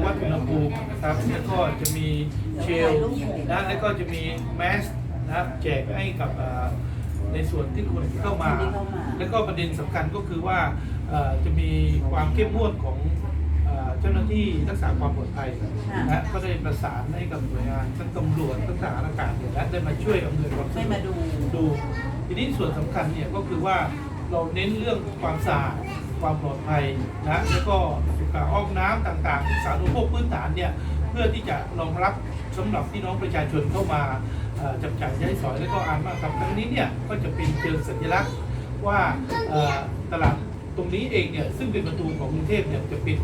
วัดอุณหภูมินะครับแล้วก็จะมีเชลล์นะแล้วก็จะมีแมสนะครับแจกให้กับอ่าในส่วนที่คนที่เข้ามาที่เข้ามา แล้วก็ประเด็นสำคัญก็คือว่าเอ่อจะมีความเข้มงวดของเอ่อเจ้าหน้าที่รักษาความปลอดภัยนะก็ได้ประสานให้กับหน่วยงานทั้งตำรวจทั้งทหารอากาศเนี่ยและได้มาช่วยอำนวยความสะให้ดวมากดู ดูทีนี้ส่วนสำคัญเนี่ยก็คือว่าเราเน้นเรื่องความสะอาดความปลอดภัยนะแล้วก็สุข ห้องน้ำต่างๆ สาธารณูปโภคพื้นฐานเนี่ยเพื่อที่จะรองรับสำหรับพี่น้องประชาชนเข้ามาจับจ่ายใช้สอยแล้วก็อ่านมากครับครั้งนี้เนี่ยก็จะเป็นเชิงสัญลักษณ์ว่าตลาดตรงนี้เองเนี่ยซึ่งเป็นประตูของกรุงเทพเนี่ยจะเป็น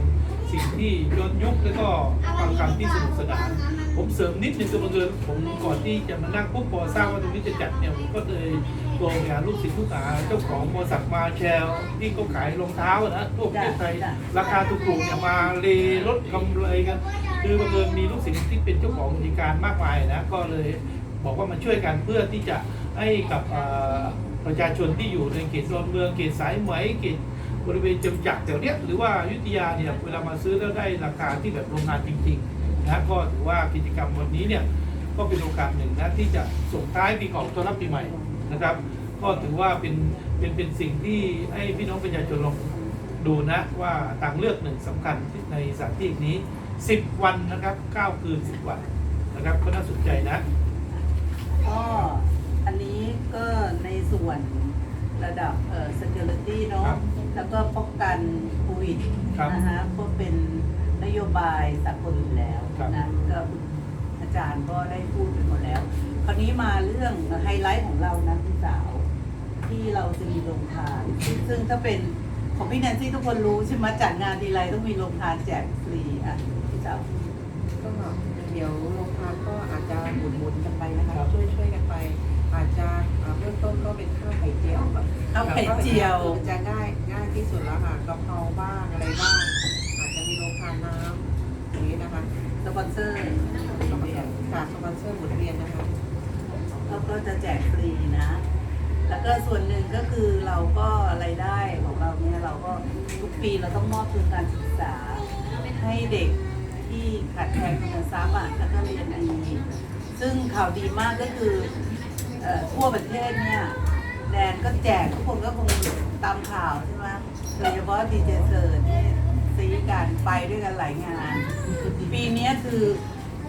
สิ่งที่ย้อนยุคแล้วก็ความคำที่สนุกสนาน ผมเสริมนิดนึงคือบังเอิญผมก่อนที่จะมานั่งปุ๊บพอทราบว่าตรงนี้จะจัดเนี่ยผมก็เลยโทรไปหาลูกศิษย์ลูกหาเจ้าของบริษัทมาแชลที่เขาขายรองเท้านะทั่วประเทศไทยราคาถูกๆเนี่ยมาเลลดกำไรกัน คือบังเอิญมีลูกศิษย์ที่เป็นเจ้าของกิการมากมายนะก็เลยบอกว่ามาช่วยกันเพื่อที่จะให้กับประชาชนที่อยู่ในเขตดอนเมืองเขตสายไหมเขต บริเวณจำจักรแถวเนี้ยหรือว่าอยุธยาเนี่ยเวลามาซื้อแล้วได้ราคาที่แบบโรงงานจริงๆนะก็ถือว่ากิจกรรมวันนี้เนี่ยก็เป็นโอกาสหนึ่งนะที่จะส่งท้ายปีเก่าต้อนรับปีใหม่นะครับ ก็ถือว่าเป็นเป็นเป็นสิ่งที่ให้พี่น้องประชาชนลองดูนะว่าทางเลือกหนึ่งสำคัญในสถานที่นี้ 10 วันนะครับ 9 คืน 10 วันนะครับก็น่าสนใจนะ ก็อันนี้ก็ในส่วนระดับเอ่อ security เนาะครับ แล้วก็ป้องกันโควิดครับนะฮะก็เป็นนโยบายสากลอยู่แล้วครับนะก็อาจารย์ก็ได้พูดไปหมดแล้ว คราวนี้มาเรื่องไฮไลท์ของเรานะพี่สาว ที่เราจะมีโรงทานซึ่งซึ่งถ้าเป็นของพี่แนนซี่ทุกคนรู้ใช่ไหมจัดงานทีไรต้องมีโรงทานแจกฟรีอะพี่สาวก็เดี๋ยวโรงทานก็อาจจะหมุนหมุนๆกันไปนะคะครับช่วยช่วยกันไป อาจจะอ่าเริ่มต้นก็เป็นข้าวไข่เจียวก่อนข้าวไข่เจียวคือจะง่ายง่ายที่สุดแล้วค่ะกะเพราบ้างอะไรบ้าง อาจจะมีโรงทานน้ำอย่างนี้นะคะสปอนเซอร์ก็มาจากสปอนเซอร์หมุนเวียนนะคะแล้วก็จะแจกฟรีนะ แล้วก็ส่วนหนึ่งก็คือเราก็รายได้ของเราเนี่ยเราก็ทุกปีเราต้องมอบทุนการศึกษาให้เด็กที่ขาดแคลนทุนทรัพย์อะแล้วก็เรียนดีซึ่งข่าวดีมากก็คือ เอ่อทั่วประเทศเนี่ยแดนก็แจกทุกคนก็คงตามข่าวใช่ไหมโดยเฉพาะดีเจเซอร์นี่ซีกันไปด้วยกันหลายงาน ปีเนี้ยคือ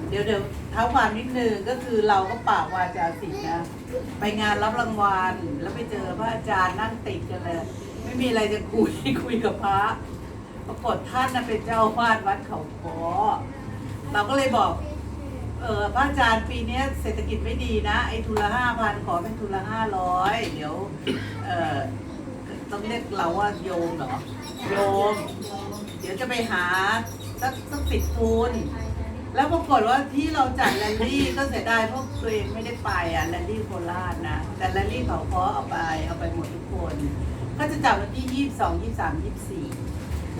เดี๋ยวเดี๋ยวเท้าความนิดนึงก็คือเราก็ปากวาจาสิทธิ์นะ ไปงานรับรางวัลแล้วไปเจอพระอาจารย์นั่งติดกันเลย ไม่มีอะไรจะคุย คุยกับพระ ปรากฏท่านนะเป็นเจ้าอาวาดวัดเขาคอเราก็เลยบอก เออพระอาจารย์ปีเนี้ยเศรษฐกิจไม่ดีนะ ไอ้ทุนละห้าพันขอเป็นทุนละห้าร้อยเดี๋ยว เออต้องเรียกเราว่าโยมเหรอโยม เดี๋ยวจะไปหาสักสักสิบทุน แล้วปรากฏว่าที่เราจัดแรลลี่ก็เสียดายเพราะตัวเองไม่ได้ไปอะแรลลี่โคราชนะ แต่แรลลี่เขาเพาะเอาไปเอาไปหมดทุกคน ก็จะจัดวันที่ยี่สิบสองยี่สามยี่สี่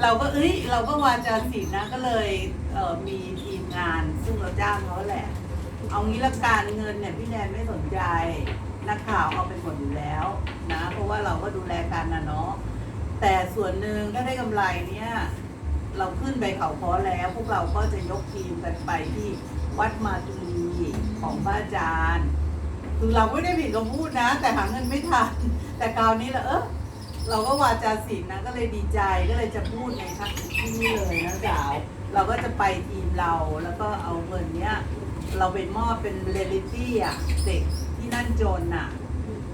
เราก็เอ้ยเราก็วาจาศิลป์นะก็เลยเออมีที งาน ซึ่งเราจ้างเขาแหละ เอางี้ละการเงินเนี่ยพี่แนนไม่สนใจ นักข่าวเอาไปหมดอยู่แล้วนะ เพราะว่าเราก็ดูแลกันนะเนาะแต่ส่วนหนึ่งถ้าได้กำไรเนี่ย เราขึ้นไปเขาคอแล้ว พวกเราก็จะยกทีมกันไปที่วัดมาตุลีของพระอาจารย์คือเราไม่ได้ผิดคำพูดนะ แต่หาเงินไม่ทันแต่คราวนี้แหละเออเราก็วาจาศิลป์นะก็เลยดีใจก็เลยจะพูดในทักที่นี่เลยนะสาว เราก็จะไปทีมเราแล้วก็เอาเงินเนี้ย เราเป็นมอบเป็นเรลิตี้อะเด็กที่นั่นจนอะ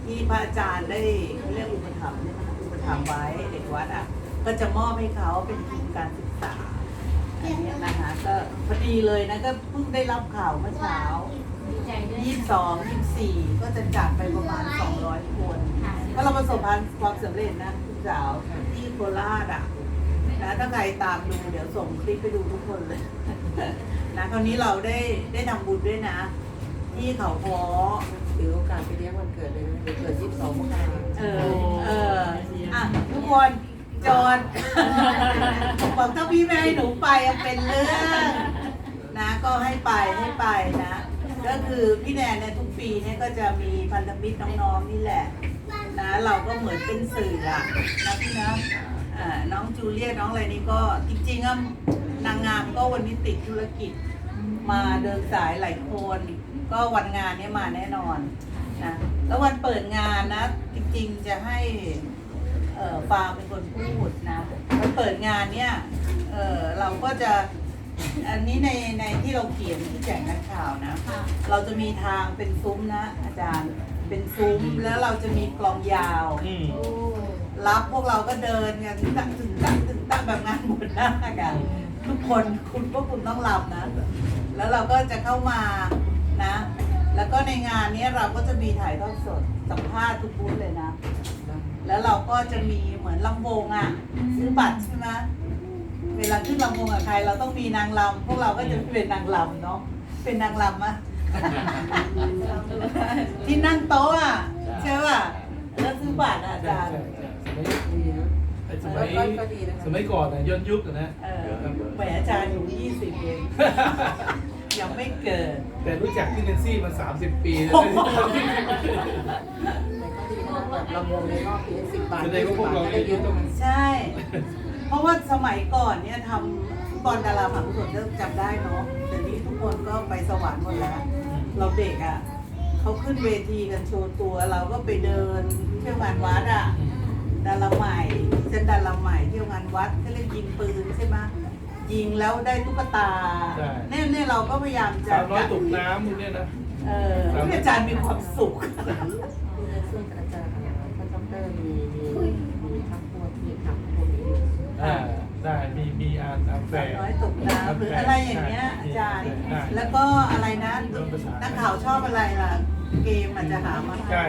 ที่พระอาจารย์ได้เขาเรียกอุปถัมภ์ใช่ไหมอุปถัมภ์ไว้เด็กวัดอะ ก็จะมอบให้เขาเป็นทุนการศึกษาอันเนี้ยนะคะก็พอดีเลยนะก็เพิ่งได้รับข่าวเมื่อเช้า22 24ก็จะจัดไปประมาณ200คนก็เราประสบความสำเร็จนะคุณสาวที่โคราชอะ นะถ้าใครตามดูเดี๋ยวส่งคลิปไปดูทุกคนเลยนะคราวนี้เราได้ได้ทำบุญด้วยนะ ที่เขาพอถือโอกาสไปเลี้ยงวันเกิดเลยนะเกิด22มกราคมเออเอออะทุกคนจอนบอกถ้าพี่ไม่ให้หนูไปอะเป็นเรื่องนะก็ให้ไปให้ไปนะ ก็คือพี่แนนเนี่ยทุกปีเนี่ยก็จะมีพันธมิตรน้องๆนี่แหละนะเราก็เหมือนเป็นสื่ออะนะพี่นะอ่า น้องจูเลียน้องอะไรนี่ก็จริงๆอะนางงามก็วันนี้ติดธุรกิจ มาเดินสายหลายคน ก็วันงานเนี้มาแน่นอนนะแล้ววันเปิดงานนะ จริงๆจะให้เอ่อฟาร์มเป็นคนพูดนะวันเปิดงานเนี่ยเอ่อเราก็จะอันนี้ในในที่เราเขียนที่แจกนักข่าวนะ เราจะมีทางเป็นซุ้มนะ อาจารย์เป็นซุ้มแล้วเราจะมีกลองยาวอืม รับพวกเราก็เดินกันถึงตั้งถึงตั้งถึงตั้งแบบงานหมดหน้ากันทุกคนคุณพวกคุณต้องรับนะ แล้วเราก็จะเข้ามานะ แล้วก็ในงานนี้เราก็จะมีถ่ายทอดสดสัมภาษณ์ทุกบูธเลยนะ แล้วเราก็จะมีเหมือนลำวงอะซื้อบัตรใช่ไหมเวลาขึ้นลำวงกับใคร เราต้องมีนางรำพวกเราก็จะเป็นนางรำเนาะเป็นนางรำอะที่นั่งโต๊ะอะใช่ป่ะแล้วซื้อบัตรอะอาจารย์ สมัยก็ก็ดีนะคะ สมัยก่อนน่ะย้อนยุคอะนะ เออแหมอาจารย์อยู่ยี่สิบเองยังไม่เกิด แต่รู้จักที่เนนซี่มา 30 ปีแล้วแต่ก็ดีนะแบบลำวงในรอบนี้สิบบาทแสดงว่าพวกเราได้เนี่ยเยอะต้องใช่ เพราะว่าสมัยก่อนเนี่ยทำฟุตบอลดาราผังส่วนเริ่มจำได้เนาะเดี๋ยวนี้ทุกคนก็ไปสวรรค์หมดแล้ว เราเด็กอะเขาขึ้นเวทีกันโชว์ตัวเราก็ไปเดินเที่ยวงานวัดอะ ดาราใหม่เช่นดาราใหม่เที่ยวงานวัดก็เล่นยิงปืนใช่ไหมยิงแล้วได้ตุ๊กตาใช่ เนี่ยเนี่ยเราก็พยายามจะสาวน้อยตกน้ำพวกเนี้ยนะ เออให้อาจารย์มีความสุข ซึ่งอาจารย์ท่านดอกเตอรมีมีมีทั้งพวกที่ทำพวกนี้อยู่อ่า ได้มีมีอ่านอ่านแฝสาวงน้อยตกน้ำหรืออะไรอย่างเงี้ยอาจารย์ได้แล้วก็อะไรนะนักข่าวชอบอะไรล่ะ เกมอาจจะหามาใช่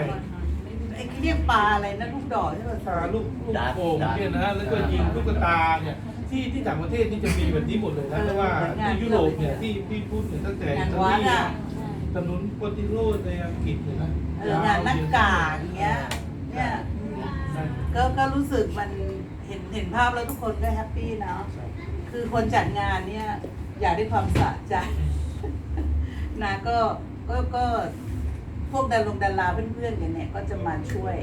ไอ้เรียกปลาอะไรนะลูกดอกใช่ไหมตาลูกลูกโป่งเนี่ยนะแล้วก็ยิงลูกตาเนี่ยที่ที่ต่างประเทศนี่จะมีแบบนี้หมดเลยนะเพราะว่าที่ยุโรปเนี่ยที่พี่พูดเนี่ยตั้งแต่อิตาลีถนนโปรติโรในอังกฤษเลยนะเอองานนักกากอย่างเงี้ยเนี่ยก็ก็รู้สึกมันเห็นเห็นภาพแล้วทุกคนก็แฮปปี้เนาะคือคนจัดงานเนี่ยอยากได้ความสะใจนะก็ก็ก็ พวกดารงดาราเพื่อนๆกันเนี่ยก็จะมาช่วย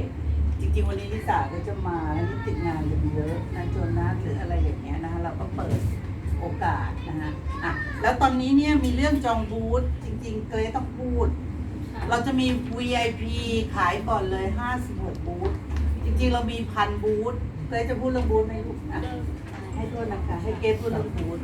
จริงๆวันนี้ลิสาก็จะมาแล้วนี่ติดงานกันเยอะนะโจนัสหรืออะไรอย่างเงี้ยนะคะเราก็เปิดโอกาสนะคะอะแล้วตอนนี้เนี่ยมีเรื่องจองบูธจริงๆเกรซต้องพูด เราจะมี VIP ขายก่อนเลย 56 บูธจริงๆเรามีพันบูธเกรซจะพูดเรื่องบูธไหมลูกอะให้โทษนะคะให้เกรซพูดเรื่องบูธ